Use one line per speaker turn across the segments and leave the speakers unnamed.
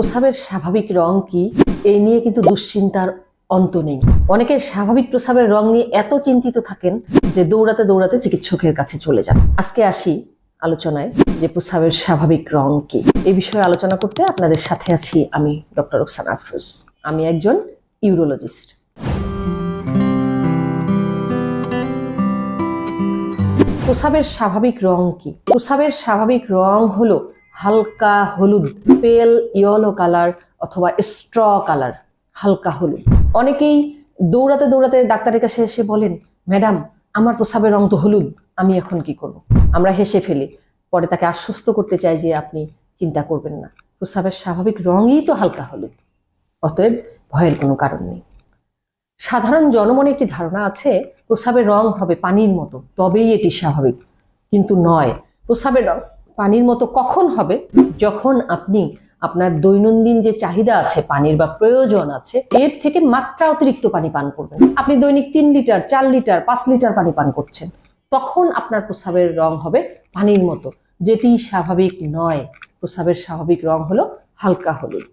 প্রস্রাবের স্বাভাবিক রং কি? এই নিয়ে কিন্তু দুশ্চিন্তার অন্ত নেই। অনেকে স্বাভাবিক প্রস্রাবের রং নিয়ে এত চিন্তিত থাকেন যে দৌড়াতে দৌড়াতে চিকিৎসকের কাছে চলে যান। আজকে আসি আলোচনায় যে প্রস্রাবের স্বাভাবিক রং কি। এই বিষয়ে আলোচনা করতে আপনাদের সাথে আছি আমি ডক্টর রোকসান আফরোজ। আমি একজন ইউরোলজিস্ট। প্রস্রাবের স্বাভাবিক রং কি? প্রস্রাবের স্বাভাবিক রং হলো হালকা হলুদ পেল ইয়েলো কালার অথবা স্ট্র কালার হালকা হলুদ। অনেকেই দৌড়াতে দৌড়াতে ডাক্তারের কাছে এসে বলেন, ম্যাডাম, আমার প্রস্রাবের রং তো হলুদ, আমি এখন কি করব? আমরা হেসে ফেলি। পরে তাকে আশ্বস্ত করতে চাই যে আপনি চিন্তা করবেন না। প্রস্রাবের স্বাভাবিক রঙই তো হালকা হলুদ, অতএব ভয়ের কোনো কারণ নেই। সাধারণ জনমনে একটি ধারণা আছে, প্রস্রাবের রং হবে পানির মতো, তবেই এটি স্বাভাবিক। কিন্তু নয়, প্রস্রাবের রং পানির মতো কখন হবে? যখন আপনি আপনার দৈনন্দিন যে চাহিদা আছে, পানির বা প্রয়োজন আছে, এর থেকে মাত্রা অতিরিক্ত পানি পান করবেন। আপনি দৈনিক তিন লিটার, চার লিটার, পাঁচ লিটার পানি পান করছেন। তখন আপনার প্রস্রাবের রং হবে পানির মতো, যেটি স্বাভাবিক নয়। প্রস্রাবের স্বাভাবিক রং হলো হালকা হলুদ।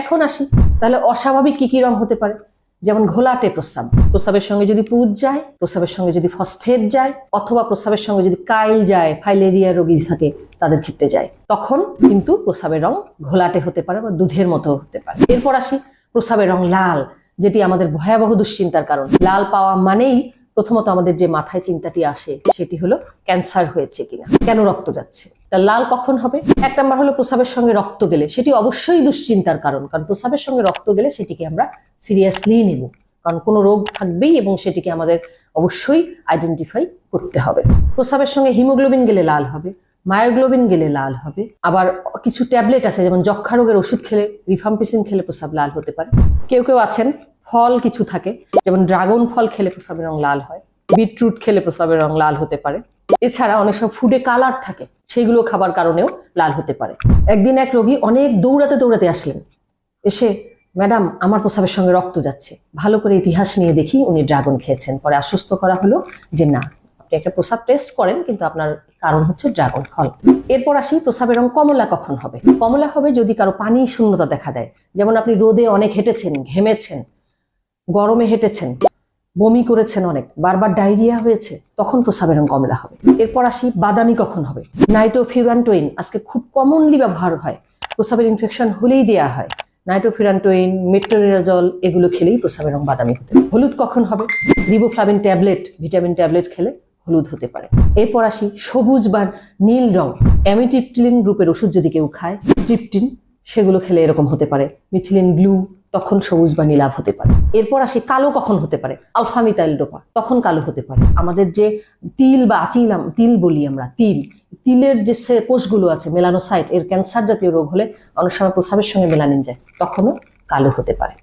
এখন আসি, তাহলে অস্বাভাবিক কি কি রং হতে পারে? যেমন ঘোলাটে প্রস্রাব, প্রস্রাবের সঙ্গে যদি পুজ যায়, প্রস্রাবের সঙ্গে যদি ফসফেট যায়, অথবা প্রস্রাবের সঙ্গে যদি কাইল যায় ফাইলেরিয়া রোগী থাকে, তাদের ক্ষেত্রে যায়। তখন কিন্তু প্রস্রাবের রং ঘোলাটে হতে পারে বা দুধের মতো হতে পারে। এরপর আসি প্রস্রাবের রং লাল, যেটি আমাদের ভয়াবহ দুশ্চিন্তার কারণ। লাল পাওয়া মানেই প্রথমত আমাদের যে মাথায় চিন্তাটি আসে, সেটি হলো ক্যান্সার হয়েছে কিনা। কেন রক্ত যাচ্ছে? তা লাল কখন হবে? এক নম্বর হলো প্রস্রাবের সঙ্গে রক্ত গেলে। সেটি অবশ্যই দুশ্চিন্তার কারণ কারণ প্রস্রাবের সঙ্গে রক্ত গেলে সেটিকে আমরা সিরিয়াসলি নেব। কারণ কোনো রোগ থাকবেই এবং সেটিকে আমাদের অবশ্যই আইডেন্টিফাই করতে হবে। প্রস্রাবের সঙ্গে হিমোগ্লোবিন গেলে লাল হবে মায়োগ্লোবিন গেলে লাল হবে, আবার কিছু ট্যাবলেট আছে যেমন যক্ষা রোগের ওষুধ খেলে রিফাম্পিসিন খেলে প্রস্রাব লাল হতে পারে। কেউ কেউ আছেন, ফল কিছু থাকে, যেমন ড্রাগন ফল খেলে প্রস্রাবের রং লাল হয় বিটরুট খেলে প্রস্রাবের রং লাল হতে পারে। এছাড়া অনেক সময় ফুডে কালার থাকে, সেগুলো খাবার কারণেও লাল হতে পারে। একদিন এক রোগী অনেক দৌড়াতে দৌড়াতে আসলেন। এসে, ম্যাডাম, আমার প্রস্রাবের সঙ্গে রক্ত যাচ্ছে। ভালো করে ইতিহাস নিয়ে দেখি, উনি ড্রাগন খেয়েছেন। পরে আশ্বস্ত করা হলো যে, না, আপনি একটা প্রস্রাব টেস্ট করেন, কিন্তু আপনার কারণ হচ্ছে ড্রাগন ফল। এরপর আসি প্রস্রাবের রং কমলা কখন হবে? কমলা হবে যদি কারও পানি শূন্যতা দেখা দেয়। যেমন আপনি রোদে অনেক হেঁটেছেন, ঘেমেছেন, গরমে হেঁটেছেন বমি করেছেন অনেক, বারবার ডায়রিয়া হয়েছে, তখন প্রস্রাবের রং কমলা হবে। এরপর আসি, বাদামি কখন হবে? নাইট্রোফিউরান্টোইন আজকে খুব কমনলি ব্যবহার হয় প্রস্রাবের ইনফেকশন হলেই দেয়া হয়। নাইট্রোফিউরান্টোইন মেট্রোনিরাজল এগুলো খেলেই প্রস্রাবের রং বাদামি হতে হলুদ কখন হবে? রিবোফ্লাভিন ট্যাবলেট ভিটামিন ট্যাবলেট খেলে হলুদ হতে পারে। এরপর আসি, সবুজ বা নীল রং অ্যামিট্রিপটিলিন গ্রুপের ওষুধ যদি কেউ খায় ট্রিপটিন সেগুলো খেলে এরকম হতে পারে। মিথিলিন ব্লু তখন সবুজ বা নীলাভ হতে পারে। এরপর আসি কালো কখন হতে পারে? আলফা মিথাইল ডোপা, তখন কালো হতে পারে। আমাদের যে তিল বা আচিলাম তিল বলি আমরা, তিল, তিলের যে কোষগুলো আছে, মেলানোসাইট, এর ক্যান্সার জাতীয় রোগ হলে অনেক সময় প্রস্রাবের সঙ্গে মেলানিন যায়, তখনও কালো হতে পারে।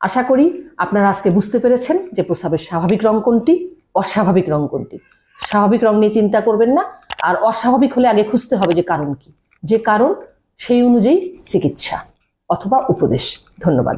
আশা করি আপনারা আজকে বুঝতে পেরেছেন যে প্রস্রাবের স্বাভাবিক রং কোনটি, অস্বাভাবিক রং কোনটি। স্বাভাবিক রং নিয়ে চিন্তা করবেন না, আর অস্বাভাবিক হলে আগে খুঁজতে হবে যে কারণ কি। যে কারণ সেই অনুযায়ী চিকিৎসা। অথবা উপদেশ। ধন্যবাদ।